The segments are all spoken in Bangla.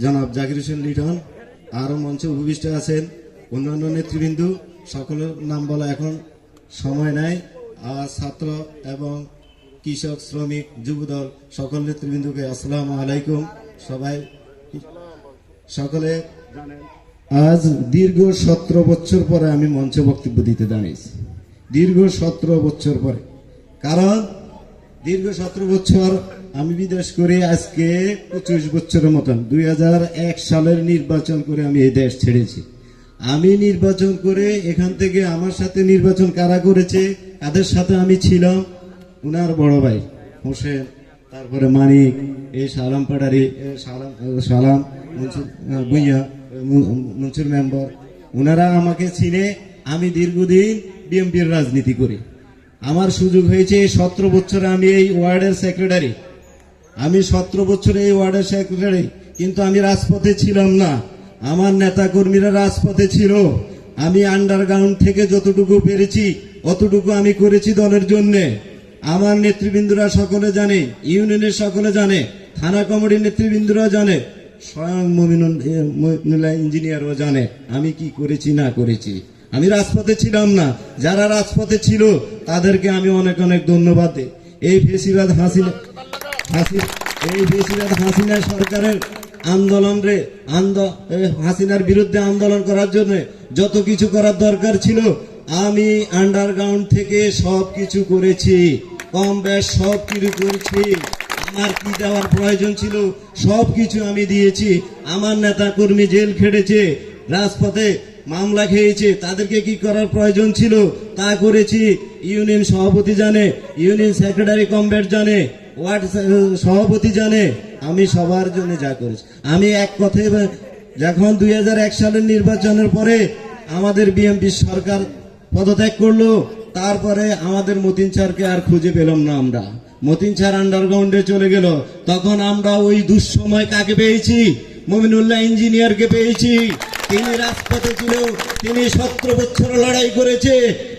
জনাব জাকির হোসেন লিটন, আরও মঞ্চে উপবিষ্ট আছেন অন্যান্য নেতৃবৃন্দ। সকলের নাম বলা এখন সময় নাই। আর ছাত্র এবং কৃষক, শ্রমিক, যুবদল সকল নেতৃবৃন্দকে আসসালামু আলাইকুম। সবাই সকলে আজ দীর্ঘ সতেরো বছর পরে আমি মঞ্চে বক্তব্য দিতে দাঁড়িয়েছি। দীর্ঘ সতেরো বছর পরে। কারণ দীর্ঘ সতেরো বছর আমি বিদেশ করে আজকে পঁচিশ বছরের মতন দুই হাজার এক সালের নির্বাচন করে আমি এই দেশ ছেড়েছি। আমি নির্বাচন করে এখান থেকে আমার সাথে নির্বাচন কারা করেছে কাদের সাথে আমি ছিলাম উনার বড় ভাই হোসেন তারপরে মানিক এই সালাম পাড়ারি এ সালাম সালাম আহ, মনসুর মেম্বার ওনারা আমাকে চিনে আমি দীর্ঘদিন বিএমপির রাজনীতি করি। আমার সুযোগ হয়েছে সতেরো বছরে আমি এই ওয়ার্ডের সেক্রেটারি আমি সতেরো বছরে এই ওয়ার্ডের সেক্রেটারি কিন্তু আমি রাজপথে ছিলাম না। আমার নেতা কর্মীরা রাজপথে ছিল। আমি আন্ডারগ্রাউন্ড থেকে যতটুকু পেরেছি, অতটুকু আমি করেছি দলের জন্যে। আমার নেতৃবৃন্দরা সকলে জানে, ইউনিয়নের সকলে জানে, থানা কমিটির নেতৃবৃন্দরা জানে, স্বয়ং মমিনুল ইঞ্জিনিয়ারও জানে, আমি কি করেছি, না করেছি। আমি রাজপথে ছিলাম না। যারা রাজপথে ছিল, তাদেরকে আমি অনেক অনেক ধন্যবাদ দিই। এই ফেসিবাদ হাসিনা হাসি এই বেশিরভাগ হাসিনা সরকারের আন্দোলন রে, আন্দো- হাসিনার বিরুদ্ধে আন্দোলন করার জন্য যত কিছু করার দরকার ছিল, আমি আন্ডারগ্রাউন্ড থেকে সব কিছু করেছি। কম বেশ সব কিছু করেছি। আমার কি দেওয়ার প্রয়োজন ছিল, সব কিছু আমি দিয়েছি। আমার নেতা কর্মী জেল খেটেছে। রাজপথে মামলা খেয়েছে, তাদেরকে কি করার প্রয়োজন ছিল? তা করেছি, ইউনিয়ন সভাপতি জানে, ইউনিয়ন সেক্রেটারি কমব্যাট জানে, ওয়ার্ড সভাপতি জানে, আমি সবার জন্য যা করেছি। আমি এক কথায় যখন দুই হাজার এক সালের নির্বাচনের পরে আমাদের বিএনপি সরকার পদত্যাগ করল, তারপরে আমাদের মতিন স্যারকে আর খুঁজে পেলাম না আমরা। মতিন স্যার আন্ডারগ্রাউন্ডে চলে গেল। তখন আমরা ওই দুঃসময় কাকে পেয়েছি? মমিনুল্লাহ ইঞ্জিনিয়ারকে পেয়েছি। তিনি রাজপথে ছিল তিনি সতেরো বছর লড়াই করেছে,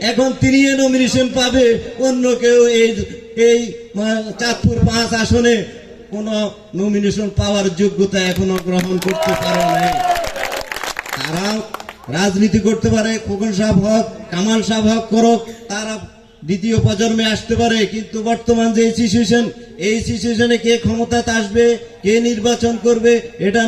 এখন তিনি নমিনেশন পাবে। অন্য কেউ এই এই চাঁদপুর পাঁচ আসনে কোন নমিনেশন পাওয়ার যোগ্যতা এখনও গ্রহণ করতে পারে নাই। তারা রাজনীতি করতে পারে, খোকন সাহেব হক, কামাল সাহেব হক, করক, তারা দ্বিতীয় প্রজন্মে আসতে পারে, কিন্তু বর্তমান যে সিচুয়েশন এই সিচুয়েশনে কে ক্ষমতাতে আসবে, কে নির্বাচন করবে, এটা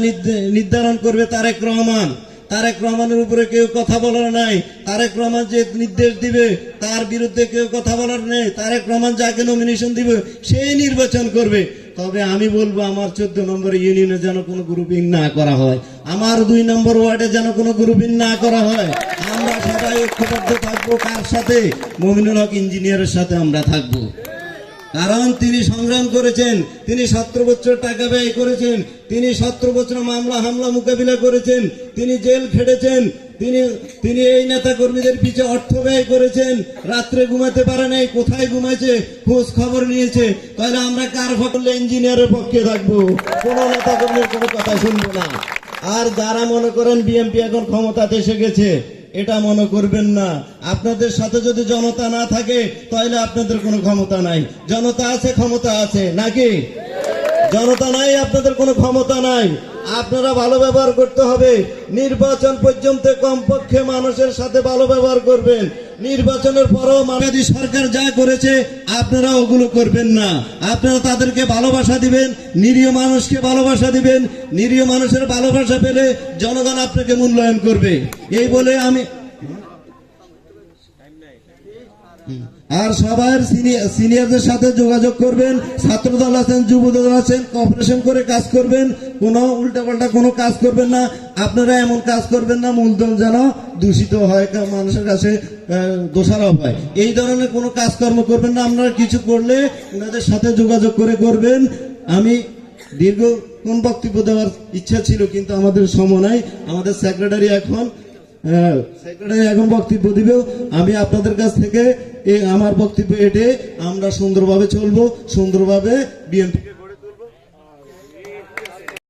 নির্ধারণ করবে তারেক রহমান। তারেক রহমানের উপরে কেউ কথা বলার নাই। তারেক রহমান যে নির্দেশ দিবে, তার বিরুদ্ধে কেউ কথা বলার নেই। তারেক রহমান যাকে নমিনেশন দিবে সেই নির্বাচন করবে। তবে আমি বলব, আমার চোদ্দ নম্বর ইউনিয়নে যেন কোনো গ্রুপিং না করা হয়। আমার দুই নম্বর ওয়ার্ডে যেন কোনো গ্রুপিং না করা হয়। আমরা সবাই ঐক্যবদ্ধ থাকব কার সাথে? মমিনুল হক ইঞ্জিনিয়ারের সাথে আমরা থাকব। কারণ তিনি সংগ্রাম করেছেন, তিনি সতেরো বছর টাকা ব্যয় করেছেন, তিনি সতেরো বছর মামলা, হামলা মোকাবিলা করেছেন, তিনি জেল খেটেছেন, তিনি তিনি এই নেতা কর্মীদের পিছে অর্থ ব্যয় করেছেন, রাত্রে ঘুমাতে পারে নাই, কোথায় ঘুমাইছে, খোঁজ খবর নিয়েছে, তাহলে আমরা কার ফটলে ইঞ্জিনিয়ারের পক্ষে থাকব? কোন নেতা কর্মীর কোনো কথা শুনব না। আর যারা মনে করেন বিএনপি এখন ক্ষমতাতে এসে গেছে এটা মনে করবেন না। আপনাদের সাথে যদি জনতা না থাকে, তাহলে আপনাদের কোনো ক্ষমতা নাই। জনতা আছে, ক্ষমতা আছে, নাকি? জনতা নাই, আপনাদের কোনো ক্ষমতা নাই। আপনারা ভালো ব্যবহার করতে হবে। নির্বাচন পর্যন্ত কমপক্ষে মানুষের সাথে ভালো ব্যবহার করবেন। নির্বাচনের পরও মানবাদী সরকার যা করেছে, আপনারা ওগুলো করবেন না। আপনারা তাদেরকে ভালোবাসা দিবেন, নিরীহ মানুষকে ভালোবাসা দিবেন, নিরীহ মানুষের ভালোবাসা পেলে জনগণ আপনাকে মূল্যায়ন করবে। এই বলে আমি আর সবার সিনিয়র সিনিয়রদের সাথে যোগাযোগ করবেন ছাত্র দল আছেন যুব দল আছেন কপারেশন করে কাজ করবেন, কোনো উল্টাপাল্টা কোনো কাজ করবেন না, আপনারা এমন কাজ করবেন না, মূলধন যেন দূষিত হয় মানুষের কাছে দোষারোপ হয়। এই ধরনের কোনো কাজকর্ম করবেন না, আপনারা কিছু করলে ওনাদের সাথে যোগাযোগ করে করবেন। আমি দীর্ঘ কোন বক্তব্য দেওয়ার ইচ্ছা ছিল, কিন্তু আমাদের সময় নাই, আমাদের সেক্রেটারি এখন সেক্রেটারি এখন বক্তব্য দিবে আমি আপনাদের কাছ থেকে আমার বক্তব্য এটে আমরা সুন্দরভাবে চলবো, সুন্দরভাবে বিএনপি